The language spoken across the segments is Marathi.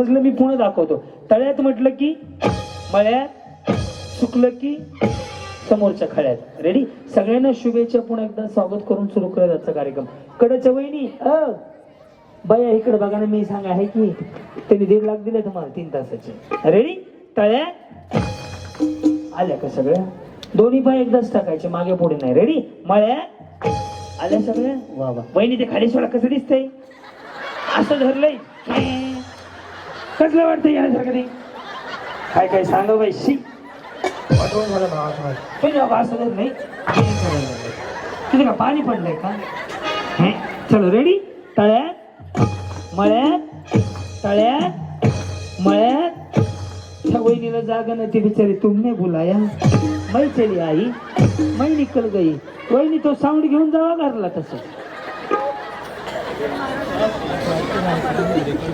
समजलं मी पुन्हा दाखवतो. तळ्यात म्हटलं की मळ्यात सुकलं की समोरच्या खळ्यात. रेडी सगळ्यांना शुभेच्छा पुन्हा एकदा स्वागत करून सुरू करत आजचा कार्यक्रम. कडच्या वहिनी अ बाया इकडे बघा ना मी सांगा आहे की? त्यांनी दीड लाख दिले तुम्हाला तीन तासाचे. रेडी तळ्यात आल्या का सगळ्या? दोन्ही पाय एकदाच टाकायचे मागे पुढे नाही. रेडी मळ्यात आल्या सगळ्या? वा वा. बहिणी ते खाली सोडा कसं दिसतंय? असं धरलंय? कसलं वाटतं यासारखं ते? काय काय सांगा बाई शी. मला भावाचं वाटतं. धर नाही किती का पाणी पडलंय का? हे, चलो रेडी तळ्यात मळ्यात तळ्यात मळ्यात त्या वहिनीला जागा नाही ती बिचारी तुमने बुलाया मै चली आई मै निकल गई वहिनी तो साऊंड घेऊन जावा घरला तसं.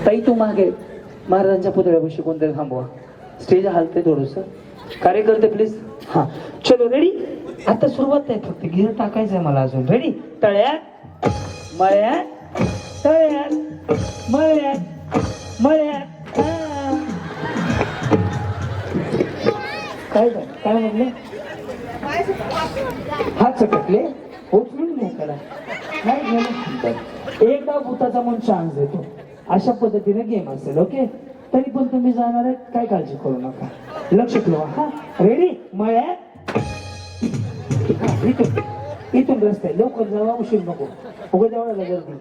ताई तू मागे. महाराजांच्या पुतळ्यापाशी कोणतरी थांबवा. स्टेज हलते थोडस. कार्यकर्ते प्लीज हा. चलो रेडी आता सुरुवात आहे फक्त. गिर टाकायचं आहे मला अजून. रेडी तळ्यात मळ्यात तळ्यात मळ्यात मळ्यात. काय झालं? काय म्हटले हात चटकले? उचलून नाही करा. नाही एकदा भूताचा म्हणून चान्स देतो. अशा पद्धतीने गेम असेल ओके तरी पण तुम्ही जाणार आहे. काय काळजी करू नका. लक्ष ठेवा. हा रेडी मळ्या इथून. इथून रस्ते. लवकर जावा उशीर नको. उघड जेवणाला गर्दी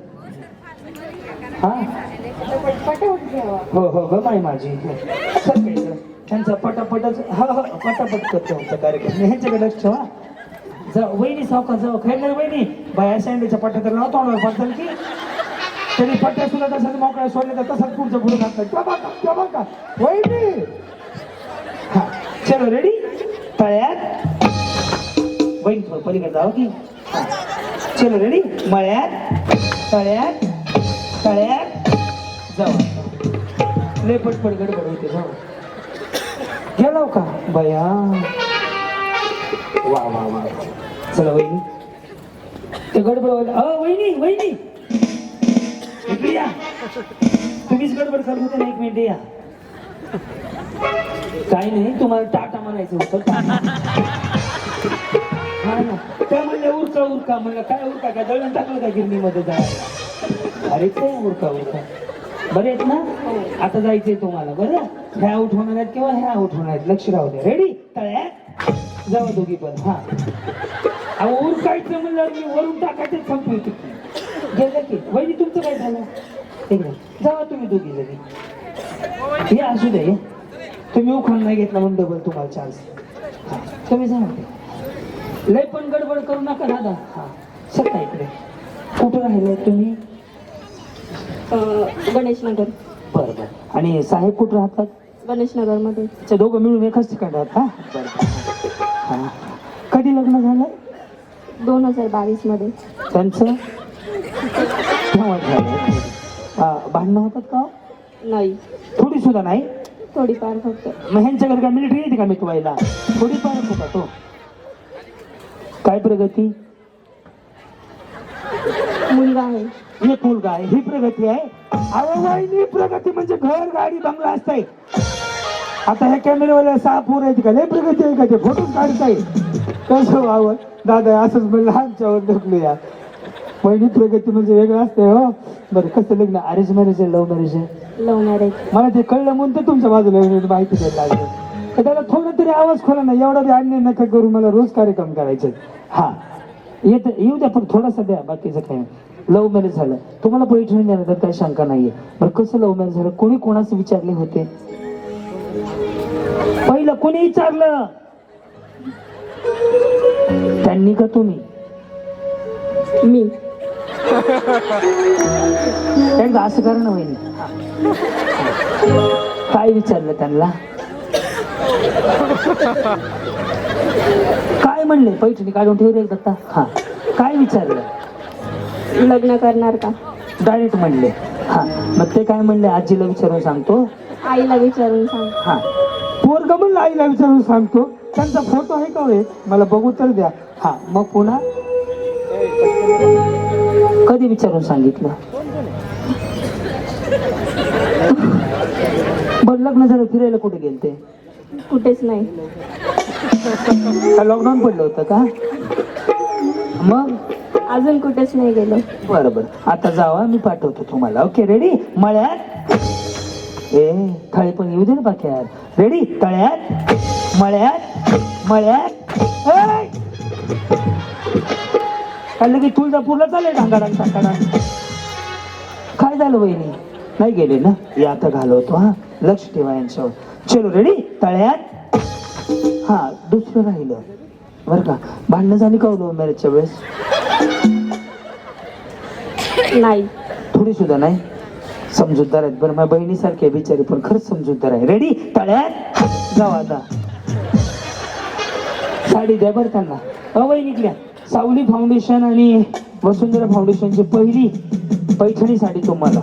हा? हो हो हो माय माझी. त्यांचा पटापटच हा हा पटापट करतो आमचा कार्यक्रम. ह्यांच्याकडे लक्ष ठेवा. जा वहिनी सावकार जाऊ. काय वहिनी. बाया सँडीच्या पटात तर लावतो आम्हाला पडतात की. तरी पट्ट्या सुद्धा तसंच मोकळ्या सोडल्या तर तसाच पुढचं पुढे घातलं का बघा का बघा. वहिनी हा चलो रेडी तळ्यात. बहीण थोडं पलीकडे जाऊ की. चलो रेडी मळ्यात तळ्यात तळ्यात. जाऊ. लय पटपट गडबड होते जाऊ. गेलो का? बया. वा वा वा. चला वहिनी. ते गडबड व्हायला अ वहिनी वहिनी. तुम्हीच गडबड करत होते ना एक मिनिट या. काही नाही तुम्हाला टाटा म्हणायचं होतं. हा ना. काय म्हणलं उरका उरका. म्हणलं काय उरका? काय दळण टाकलं का गिरणीमध्ये जायला? अरे काय उरका उरका. बरे आहेत ना? आता जायचंय तुम्हाला. बरं? ह्या आउट होणार आहेत किंवा ह्या आउट होणार आहेत? लक्ष राहू द्या. रेडी तळ्यात? जाऊ दोघी पण. हा. अहो उरकायचं म्हणलं मी वरून टाकायचं संपली चुकी गेलं की. वहिनी तुमचं काय झालं? जावा तुम्ही दोघी जणी. हे असू दे. तुम्ही उखाण नाही घेतला म्हणून डबल तुम्हाला चान्स तुम्ही जा लय पण गडबड करू नका दादा. हा सत्ता इकडे. कुठं राहिले तुम्ही? गणेश नगर बरं बरं. आणि साहेब कुठं राहतात? गणेश नगरमध्ये अच्छा दोघं मिळून एकाच ठिकाणी राहत हा. हा. कधी लग्न झालं? दोन हजार बावीसमध्ये त्यांचं भांडणं होतात का? नाही. थोडी सुद्धा नाही? थोडीफार फक्त. मग ह्यांच्याकडे काय मिलिटरी येते का मिटवायला? थोडीफार होता तो. काय प्रगती? मुलगा आहे. एक मुलगा आहे. ही प्रगती आहे. अरे वहिनी प्रगती म्हणजे घर गाडी बंगला असतंय. आता ह्या कॅमेरावाला सहा पोर आहेत का? लय प्रगती आहे का ते? फोटोच काढताय कसं व्हावं दादा असंच म्हणलं आमच्यावर ढकलू या वहिनी प्रगती म्हणजे वेगळं असतंय हो. बरं कसं लग्न? अरेंज मॅरेज आहे लव्ह मॅरेज आहे? लव्ह मॅरेज मला ते कळलं म्हणून तर तुमच्या बाजूला माहिती द्यायला लागलं. त्याला थोडं तरी आवाज खोला ना एवढा बी अन्य नका करू मला रोज कार्यक्रम करायचे हा. येत येऊ द्या पण थोडासा द्या बाकीचं काय लव्ह मॅरेज झालं. तुम्हाला पैठणी देण्यात काही शंका नाहीये. बरं कसं लव्ह मॅरेज झालं? कोणी कोणाचं विचारले होते? पहिलं कोणी विचारलं? त्यांनी का तुम्ही? मी. एकदा असं करा ना वहिनी काय विचारलं त्यांना? काय म्हणले? पैठणी काढून ठेवले दत्ता हा. काय विचारलं? लग्न करणार का? डायरेक्ट म्हणले. हा. मग ते काय म्हणले? आजीला विचारून सांगतो. आईला विचारून सांग. हा. पोरग म्हणलं आईला विचारून सांगतो. त्यांचा फोटो आहे का होय मला बघू तर द्या. हा. मग पुन्हा? कधी विचारून सांगितलं? बरं लग्न झालं फिरायला कुठे गेलते? कुठेच नाही. लॉकडाऊन पडलं होतं का? मग? अजून कुठेच नाही गेलो. बरं बरं. आता जावा मी पाठवतो तुम्हाला. ओके रेडी मळ्यात? ए थाळी पण येऊ दे ना बाक्यात. रेडी तळ्यात? मळ्यात? मळ्यात? चाललं की तुळजापूरला चालले डांगाडांग टाकाडांग काय झालं वहिनी? नाही गेले ना? हे आता घालवतो हा. लक्ष ठेवा यांच्यावर. चलो रेडी तळ्यात? हा दुसरं राहिलं. बरं का? भांडणं झाली का हो मॅरेजच्या वेळेस? नाही. थोडी सुद्धा नाही? समजूतदार आहेत. बरं माझ्या बहिणीसारखी बिचारी पण खरंच समजूतदार आहे. रेडी तळ्यात? जाऊ आता. साडी द्या बरं त्यांना. अ बहिणीतल्या सावली फाउंडेशन आणि वसुंधरा फाउंडेशनची पहिली पैठणी साडी तुम्हाला.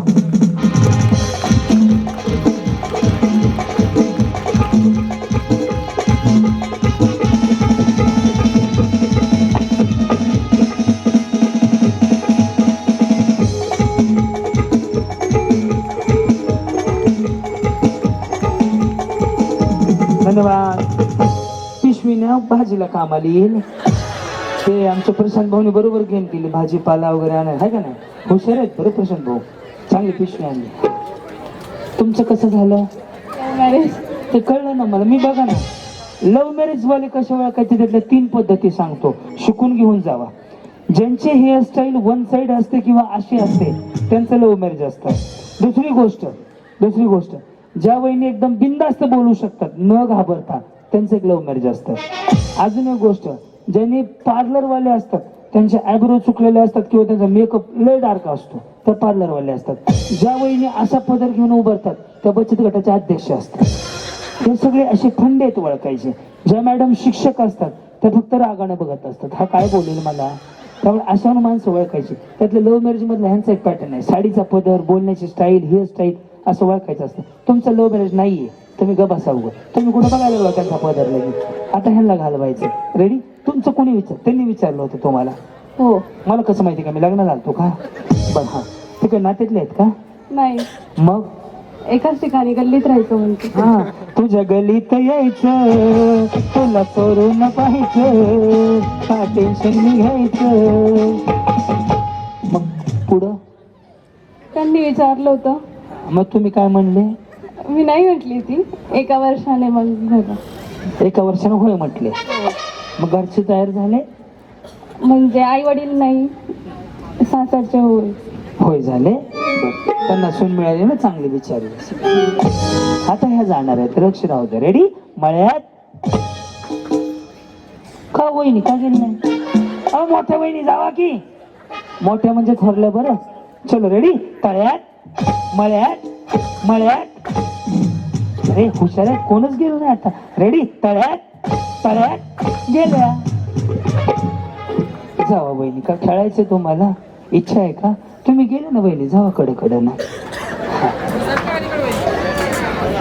धन्यवाद. पिशवीनं भाजीला कामाला येईल. ते आमच्या प्रशांत भाऊने बरोबर गेम केली. भाजीपाला वगैरे आणाय आहे का नाही? हुशार आहेत बरं प्रशांत भाऊ. चांगली पिशवी आणली. तुमचं कसं झालं? ते कळलं ना मला. मी बघा ना. लव्ह मॅरेज वाले कशा ओळखायचे त्यातल्या तीन पद्धती सांगतो. शिकून घेऊन जावा. ज्यांचे हेअरस्टाईल वन साइड असते किंवा अशी असते त्यांचं लव्ह मॅरेज असतं. दुसरी गोष्ट दुसरी गोष्ट. ज्या वहिनी एकदम बिंदास्त बोलू शकतात न घाबरता त्यांचं एक लव्ह मॅरेज असतं. अजून एक गोष्ट. ज्यांनी पार्लरवाले असतात त्यांचे आयब्रो चुकलेले असतात किंवा त्यांचा मेकअप लय डार्क असतो त्या पार्लरवाले असतात. ज्या वहिनी असा पदर घेऊन उभारतात त्या बचत गटाच्या अध्यक्ष असतात. हे सगळे असे खंड आहेत ओळखायचे. ज्या मॅडम शिक्षक असतात त्या फक्त रागाने बघत असतात. हा काय बोलेल मला? त्यामुळे अशा माणसं ओळखायची. त्यातल्या लव्ह मॅरेज मधला ह्यांचा एक पॅटर्न आहे. साडीचा पदर बोलण्याची स्टाईल हेअर स्टाईल असं ओळखायचं असतं. तुमचं लव्ह मॅरेज नाहीये. तुम्ही ग बसा उगं तुम्ही कुठं बघायला गेला त्यांचा पदर लगेच? आता ह्यांना घालवायचं. रेडी तुमचं कोणी विचार त्यांनी विचारलं होतं तुम्हाला? हो. मला कसं माहिती का? मी लग्न घालतो का? बरं हा. ते काही नात्यातले आहेत का? नाही. मग? एकाच ठिकाणी गल्लीत राहायचं म्हणते. हा. तुझ्या गलीत यायचं तुला चोरून पाहायचं का टेन्शन घ्यायचं. मग पुढं? त्यांनी विचारलं होतं. मग तुम्ही काय म्हणले? मी नाही म्हटली ती. एका वर्षाने मग झालं. एका वर्षानं होय म्हटले. मग घरचे तयार झाले? म्हणजे आई वडील नाही सासरचे होय. होय झाले. त्यांना सून मिळाली ना चांगली बिचारी. आता ह्या जाणार आहेत. लक्ष राहू दे. रेडी मळ्यात. का वहिनी? का गेली नाही? अहो मोठ्या वहिनी जावा की. मोठ्या म्हणजे थोरल्या बरं. चलो रेडी तळ्यात. मळ्यात. मळ्यात. अरे हुशार आहे. कोणच गेलो नाही आता. रेडी तळ्यात तळ्यात गेल्या. जावा बहिणी का खेळायचं तुम्हाला? इच्छा आहे का? तुम्ही गेले ना बहिणी जावा कडे कडे ना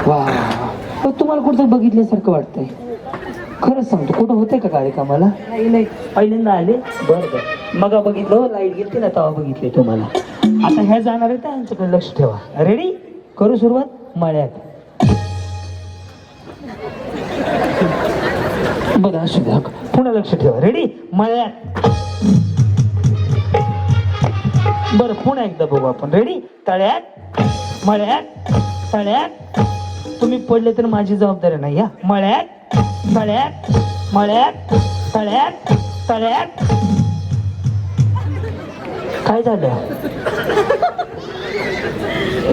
वा. तुम्हाला कुठं बघितल्यासारखं वाटतंय. खरंच सांगतो कुठं होतंय का कार्यक्रमाला? नाही नाही. पहिल्यांदा आले. बर बर. मग बघितलं लाइट गेलते ना तेव्हा बघितले तुम्हाला. आता ह्या जाणार आहे त्यांच्याकडे लक्ष ठेवा. रेडी करू सुरुवात? मळ्यात. बरं असू द्या. पुन्हा लक्ष ठेवा. रेडी मळ्यात. बरं पुन्हा एकदा बघू आपण. रेडी तळ्यात मळ्यात तळ्यात. तुम्ही पडले तर माझी जबाबदारी नाही या मळ्यात तळ्यात मळ्यात तळ्यात तळ्यात. काय झालं?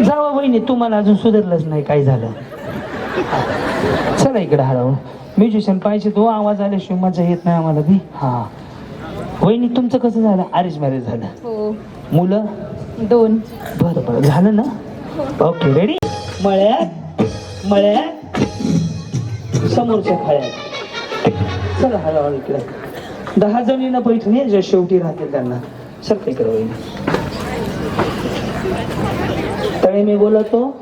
जावा बहिणी तुम्हाला अजून सुधारलंच नाही. काय झालं? चला इकडे हळूहळू. म्युझिशियन पाहिजे तो आवाज आल्याशिवाय मजा येत नाही आम्हाला बी. हा. वहिनी तुमचं कसं झालं? अरेंज मॅरेज झालं. हो. मुलं? दोन. बरं बरं. झालं ना? ओके रेडी मळ्यात मळ्यात समोरच्या खाळ्यात. चला हळूहळू इकडे. दहा जणींना पैठणी आहे, ज्या शेवटी राहतील त्यांना. सर काय करा वहिनी. तळे मी बोलतो.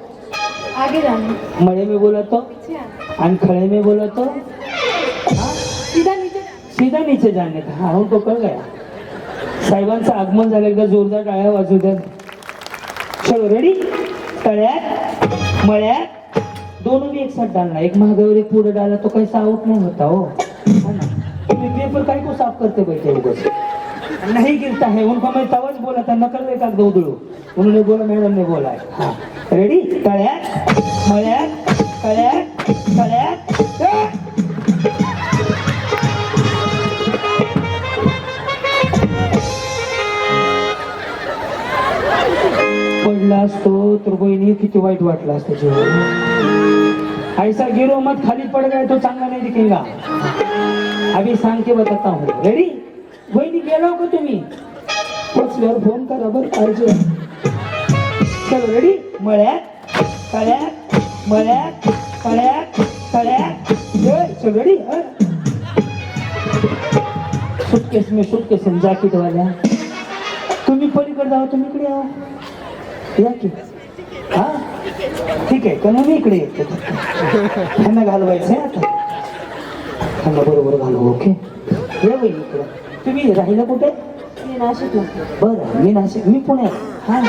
आगे जाना मळे मी बोलतो आणि खळे में बोला तो सीधा नीचे. सीधा नीचे जाणे का? हा हो तो कळ गया. साहेबांचं आगमन झालं एकदा जोरदार टाळ्या वाजू द्या. चलो रेडी तळ्यात मळ्यात. दोनों भी एक साथ डालना. एक महागावर एक पुढे डाला तो कैसा आउट नहीं होता हो. है ना. तुम्ही पेपर काय को साफ करते बैठे उगस नहीं गिरता है. उनको मैं तवज बोला था नकल में कागद उधळू उन्होंने बोला मैडम ने बोला. है. हाँ रेडी तळ्यात मळ्यात तळ्यात तळ्यात पडला असतो तर बहिणी किती वाईट वाटलं असतं जीवन ऐसा गिरो मत खाली पड गया तो चांगला नाही दिखेगा. अभी सांगते बताता हूँ रेडी बहिणी गेलो का तुम्ही? पोचल्यावर फोन करा बरं पाहिजे चल रेडी मळ्यात कळ्यात मळ्यात कळ्यात कळ्यात चल रेडी सुटकेस मी सुटकेस जाकीट वाल्या. तुम्ही पलीकडे जावा तुम्ही इकडे यावं. या की. हा? ठीक आहे का मी इकडे येतो. त्यांना घालवायचं आहे आता. त्यांना बरोबर घालू ओके या बहिणी इकडे तुम्ही राहिला कुठे? मी नाशिकला. बरं मी नाशिक मी पुण्यात. हा?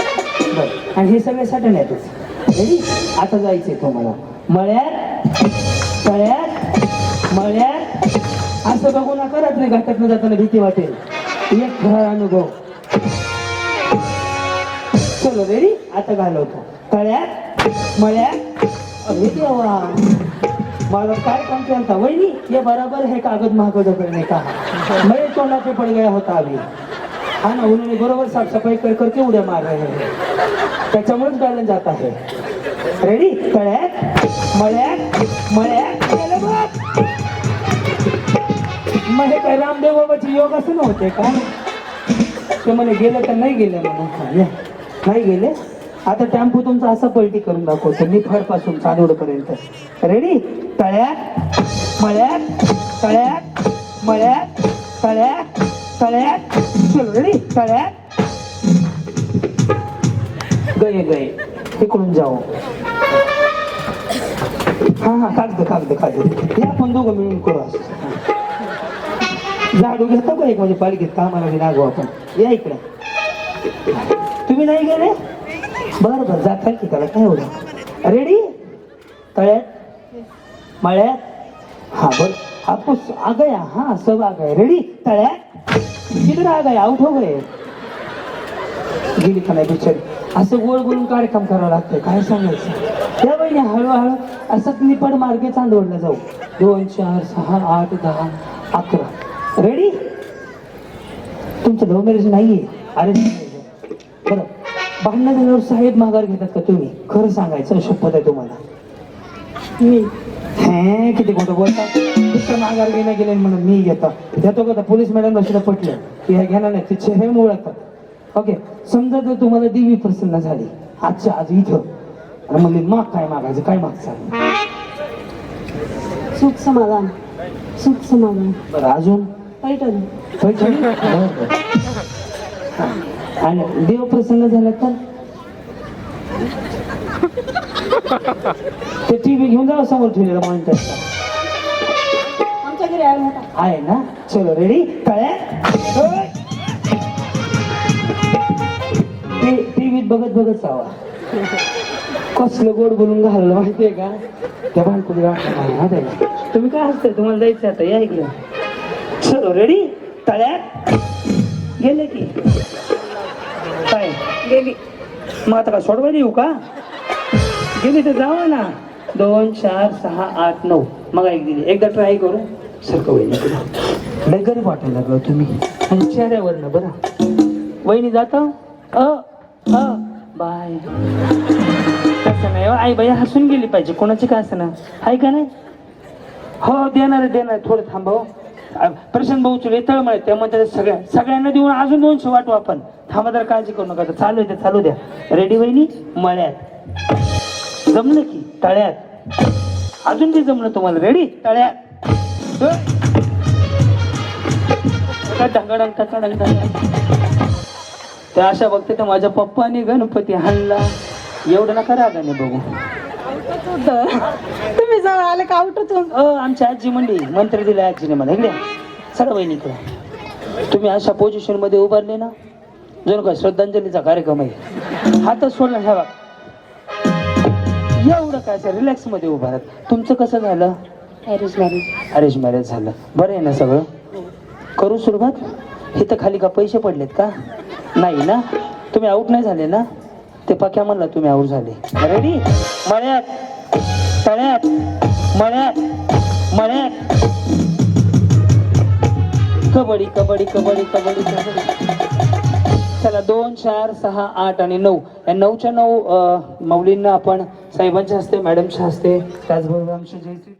बरं. आणि हे सगळे सटण्यातच. आता जायचंय तुम्हाला. मळ्यात तळ्यात मळ्यात. असं बघू नका रात्री घाटात जाताना भीती वाटेल. एक खरा अनुभव. चलो रेडी आता घालवतो. तळ्यात मळ्यात. देवा. मला काय काम केलं था वही ये बराबर है कागज महागज करने का मैं टोला पे पड़ गया होता अभी हा ना उन्होंने बरोबर साफ सफाई कर करके उड्या मार रहे हैं. त्याच्यामुळेच गायला जात आहे. रेडी तळ्यात मळ्यात? मळ्यात? मग हे काय रामदेव बाबाची योग असं नव्हते का? ते म्हणे गेले तर नाही गेले म्हणून. नाही गेले? आता टॅम्पू तुमचा असा पलटी करून दाखवतो. निफाडपासून चांदोड पर्यंत रेडी तळ्यात मळ्यात? तळ्यात मळ्यात? तळ्यात तळ्यात चलो रेडी तळ्यात गये गये तिकडून जाऊ हा हा कागद कागद कागद या आपण दोघं मिळून करू असं हा. झाडू घेतो का एक म्हणजे पालिकेत कामाला बी लागू आपण या इकडे तुम्ही नाही गेले बरं बरं जाताल की त्याला काय एवढं रेडी तळ्यात मळ्यात हा बरं हापूस आ गया हाँ सब आ गए रेडी तड़े किधर आ गए आउट हो गए. गेली का नाही बिचारी? असं गोळ बोलून कार्यक्रम करावं लागतोय काय सांगायचं? त्या बहिणी हळूहळू असंच निपड मार्गे चांदवडला जाऊ. दोन चार सहा आठ दहा अकरा. रेडी तुमचं लव्ह मॅरेज नाहीये. अरे बरं. भांडणं झाल्यावर साहेब माघार घेतात का तुम्ही? खरं सांगायचं शपथ आहे तुम्हाला. मी. हे किती खोटं बोलतात? दुसरं माघार घेणं गेले म्हणून मी घेतो. घेतो का पोलीस मॅडमला सुद्धा पटलं. की हे घेणार नाही. ते चेहरे ओळखतात ओके समजा जर तुम्हाला देवी प्रसन्न झाली. आजच्या आज इथं. आणि म्हणली माग काय मागायचं? काय मागचं? सुख समाधान. सुख समाधान. बरं अजून? पैठण. पैठणी. हा. आणि देव प्रसन्न झाला तर? ते टीव्ही घेऊन जावं समोर ठेवलेलं मॉनिटर आमच्या घरी आहे मोठा आहे ना चलो रेडी तळ्यात टीव्हीत बघत बघत जावा. कसलं गोड बोलून घाललं माहितीये का? त्या बायकोला वाटलं त्याला? तुम्ही काय हसताय? तुम्हाला जायचं आता. या इकडे. चलो रेडी तळ्यात गेले की? काय? गेली. मग आता का सोडवायला येऊ का? गेली तर जावा ना. दोन चार सहा आठ नऊ. मग एक दिली एकदा ट्राय करू. सारखं वहिनी तुला लय गरीब वाटायला लागलो हो तुम्ही. आणि चेहऱ्यावर ना बरं. वहिनी जाता? अ अ. बाय. तसं नाही हो. आई बाई हसून गेली पाहिजे. कोणाची काय असं ना आहे का नाही? हो देणार देणार थोडं थांबा हो. आ, प्रशांत भाऊ चुले तळमळे त्यामध्ये सगळ्या सगळ्यांना देऊन अजून दोनशे वाटू आपण. थांबा जर काळजी करू नका चालू द्या चालू द्या. रेडी वहिनी? मळ्यात. जमलं की तळ्यात? अजून बी जमलं तुम्हाला? रेडी तळ्यात. ढंगाडंग टकाडंग. त्या अशा बघते तर माझ्या पप्पाने गणपती हाणला. एवढं नका रागाने बघू. तुम्ही जवळ आले का आउटच अ आमची आजी म्हणली मंत्र दिले आजीने मला. इकडे सर वहिनीकडे तुम्ही अशा पोझिशनमध्ये उभारले ना जणू काय श्रद्धांजलीचा कार्यक्रम आहे. हातच सोडला ह्या बघ एवढं काय सर? रिलॅक्समध्ये उभा राहत. तुमचं कसं झालं? अरेंज मॅरेज अरेंज मॅरेज झालं. बरं आहे ना सगळं? करू सुरुवात? हे तर खाली का पैसे पडलेत का? नाही ना? तुम्ही आऊट नाही झाले ना? ते पक्या म्हणला तुम्ही आऊट झाले. रेडी मळ्यात. तळ्यात. मळ्यात. मळ्यात. कबड्डी कबड्डी कबड्डी कबड्डी कबड्डी. चला दोन चार सहा आठ आणि नऊ. या नऊच्या नऊ मौलींना आपण साहेबांच्या हस्ते मॅडमच्या हस्ते त्याचबरोबर आमच्या जयश्री